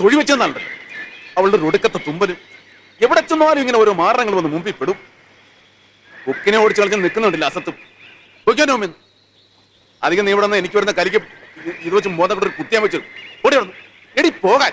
തൊഴി വെച്ചെന്നാണ് അവളുടെ ഒടുക്കത്തെ തുമ്പലും. എവിടെ ചെന്നാലും ഇങ്ങനെ ഓരോ മാറങ്ങൾ വന്ന് മുമ്പിൽ പെടും. ബുക്കിനെ ഓടിച്ച് കളിച്ച് നിൽക്കുന്നുണ്ടില്ല അസത്തും. അധികം നീ ഇവിടെ നിന്ന് എനിക്ക് വരുന്ന കരിക്ക് ഇത് വെച്ച് മോതപ്പെട്ടൊരു കുത്തിയാൻ വെച്ചു ഓടി എടി പോകാൻ.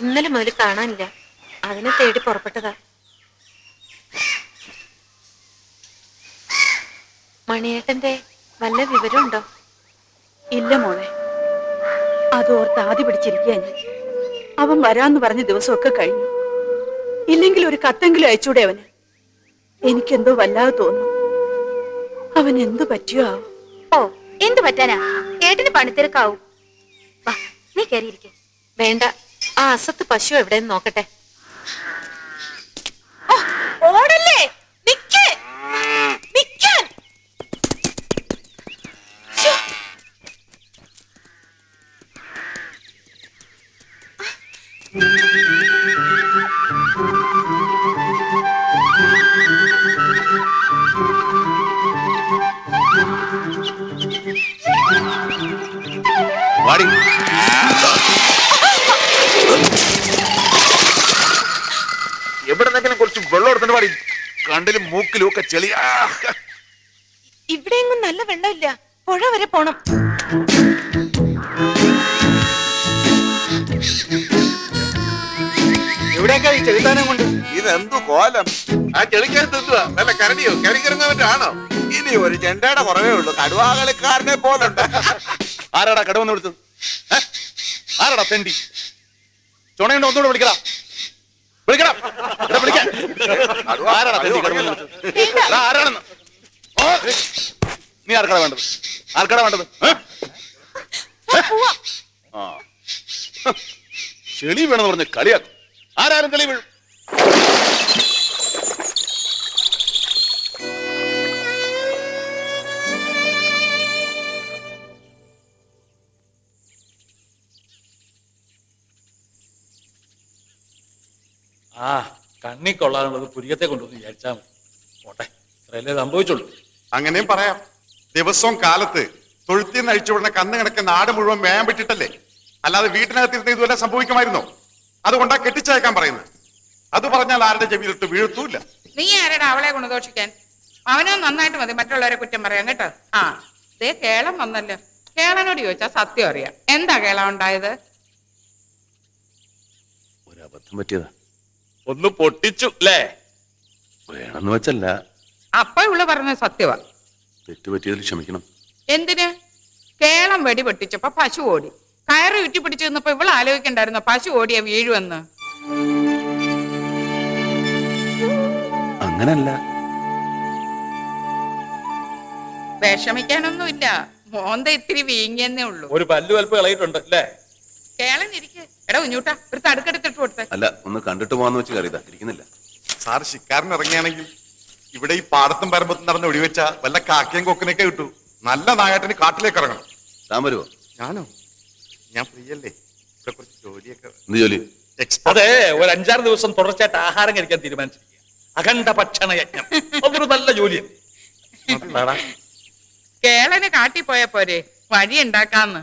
ഇന്നലെ മുതൽ കാണാനില്ല. അതിനെ തേടി പുറപ്പെട്ടതാ. മണിയേട്ടന്റെ വല്ല വിവരമുണ്ടോ? ഇല്ല മോളെ. അതോർത്ത് ആദ്യ പിടിച്ചിരിക്കുക ഞാൻ. അവൻ വരാന്ന് പറഞ്ഞ ദിവസമൊക്കെ കഴിഞ്ഞു. ഇല്ലെങ്കിൽ ഒരു കത്തെങ്കിലും അയച്ചൂടെ അവന്? എനിക്കെന്തോ വല്ലാതെ തോന്നുന്നു. അവൻ എന്തു പറ്റിയോ ആവോ? ഓ എന്ത് പറ്റാനാ? ഏട്ടന് പണിത്തിരക്കാവും. വാ നീ കയറിയിരിക്കെ വേണ്ട. ആ അസത്ത് പശു എവിടെയെന്ന് നോക്കട്ടെ. ഓടല്ലേ? നിക്ക്. നിക്കാൻ. എവിടെ നിന്നെങ്കിലും കുറച്ച് വെള്ളം എടുത്തിട്ട് പാടി കണ്ടിലും മൂക്കിലും ഒക്കെ ചെളി. ഇവിടെയെങ്ങും നല്ല വെള്ളമില്ല. പുഴ വരെ പോണം. എവിടേക്കാ ഈ കൊണ്ട്? ഇതെന്തു കോലം? ആ ചെളിക്കകത്ത് എന്തുവാ നല്ല കരടിയോ കരടിക്കിറങ്ങാൻ ഇനി ഒരു ചെണ്ടയുടെ കുറവേ ഉള്ളൂ. കടുവാകളിക്കാരനെ പോലുണ്ട്. ആരാടാ കടുവന്ന് വിളിച്ചത്? ആരാടാ തെണ്ടി? ചുണയുണ്ടോ ഒന്നുകൂടെ വിളിക്കടാ. വിളിക്കണം. എടാ, വിളിക്കാൻ. ആരാണെന്ന്? നീ ആർക്കട വേണ്ടത്? ആർക്കട വേണ്ടത്? ആ. ചെളി വേണമെന്ന് പറഞ്ഞ് കളിയാക്കും. ആരാരും കളി വീഴും. ആ കണ്ണി കൊള്ളാനുള്ളത് പുരികത്തെ കൊണ്ടുവന്ന് വിചാരിച്ചാ മതി. പോട്ടെ ഇത്രയല്ലേ സംഭവിച്ചുള്ളൂ. അങ്ങനെയും പറയാം. ദിവസവും കാലത്ത് തൊഴുത്തിൽ നിന്ന് അഴിച്ചുവിടുന്ന കന്ന് കണക്ക് നാട് മുഴുവൻ വേഗം പറ്റിട്ടല്ലേ അല്ലാതെ വീട്ടിനകത്തിരുന്ന് ഇതുവരെ സംഭവിക്കുമായിരുന്നോ? അതുകൊണ്ടാ കെട്ടിച്ചയക്കാൻ പറയുന്നത്. അത് പറഞ്ഞാൽ ആരുടെ ചെവിയിലിട്ട് വീഴ്ത്തൂല്ല നീ ആരടാ അവളെ ഗുണദോഷിക്കാൻ അവനോ നന്നായിട്ട് മതി മറ്റുള്ളവരെ കുറ്റം പറയാൻ കേട്ടോ? ആ ദേ കേളം വന്നല്ലോ. കേളനോട് ചോദിച്ചാ സത്യം അറിയാം. എന്താ കേളം ഉണ്ടായത്? ഒരു അബദ്ധം പറ്റിയതാ. ഒന്ന് പൊട്ടിച്ചു അല്ലേ വേണമെന്ന് വെച്ചല്ല. അപ്പ ഇവിടെ പറഞ്ഞ സത്യവാ. തെറ്റ് പറ്റിയതിൽ ക്ഷമിക്കണം. എന്തിന്? കേളം വെടി പൊട്ടിച്ചപ്പോ പശു ഓടി. കയറ് ചുറ്റി പിടിച്ചു നിന്നപ്പോ ഇവൾ ആലോചിക്കണ്ടായിരുന്നോ പശു ഓടിയ വീഴുവെന്ന്? അങ്ങനല്ല. വിഷമിക്കാനൊന്നുമില്ല. മോന്ത ഇത്തിരി വീങ്ങിയെന്നേ ഉള്ളൂ. ഒരു പല്ലു വൽപ്പ് കളയിട്ടുണ്ട് അല്ലേ കേളൻ ഇരിക്കെ എടാ കുഞ്ഞൂട്ടാ ഒരു തടുക്കെടുത്തിട്ട് കൊടുത്തേ. അല്ല ഒന്ന് കണ്ടിട്ട് പോവാന്ന് വെച്ച് കയറിയതാ. ഇരിക്കുന്നില്ല. സാർ ശിക്കാരൻ ഇറങ്ങിയാണെങ്കിൽ ഇവിടെ ഈ പാടത്തും പരമ്പത്തും നടന്ന് ഒഴിവെച്ച വല്ല കാക്കയും കൊക്കിനൊക്കെ കിട്ടൂ നല്ല നായാട്ടിന് കാട്ടിലേക്ക് ഇറങ്ങണം. താൻ വരുവോ? ഞാനോ? ഞാൻ ഫ്രീ അല്ലേ ഇവിടെ കുറച്ച് ജോലിയൊക്കെ എന്ത് ജോലി? അതെ ഒരു അഞ്ചാറ് ദിവസം തുടർച്ചയായിട്ട് ആഹാരം കഴിക്കാൻ തീരുമാനിച്ചിരിക്കുക അഖണ്ഡ ഭക്ഷണ യജ്ഞം. അതൊരു നല്ല ജോലിയാണ് കേളന് കാട്ടി പോയ പോരെ വഴി ഉണ്ടാക്കാന്ന്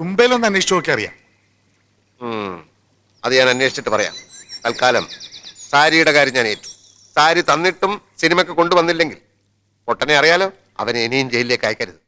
തുമ്പയിലൊന്ന് അന്വേഷിച്ചു നോക്കി അറിയാം. അത് ഞാൻ അന്വേഷിച്ചിട്ട് പറയാം. തൽക്കാലം സാരിയുടെ കാര്യം ഞാൻ ഏറ്റു. സാരി തന്നിട്ടും സിനിമയ്ക്ക് കൊണ്ടുവന്നില്ലെങ്കിൽ പൊട്ടനെ അറിയാലോ അവനെ ഇനിയും ജയിലിലേക്ക് അയക്കരുത്.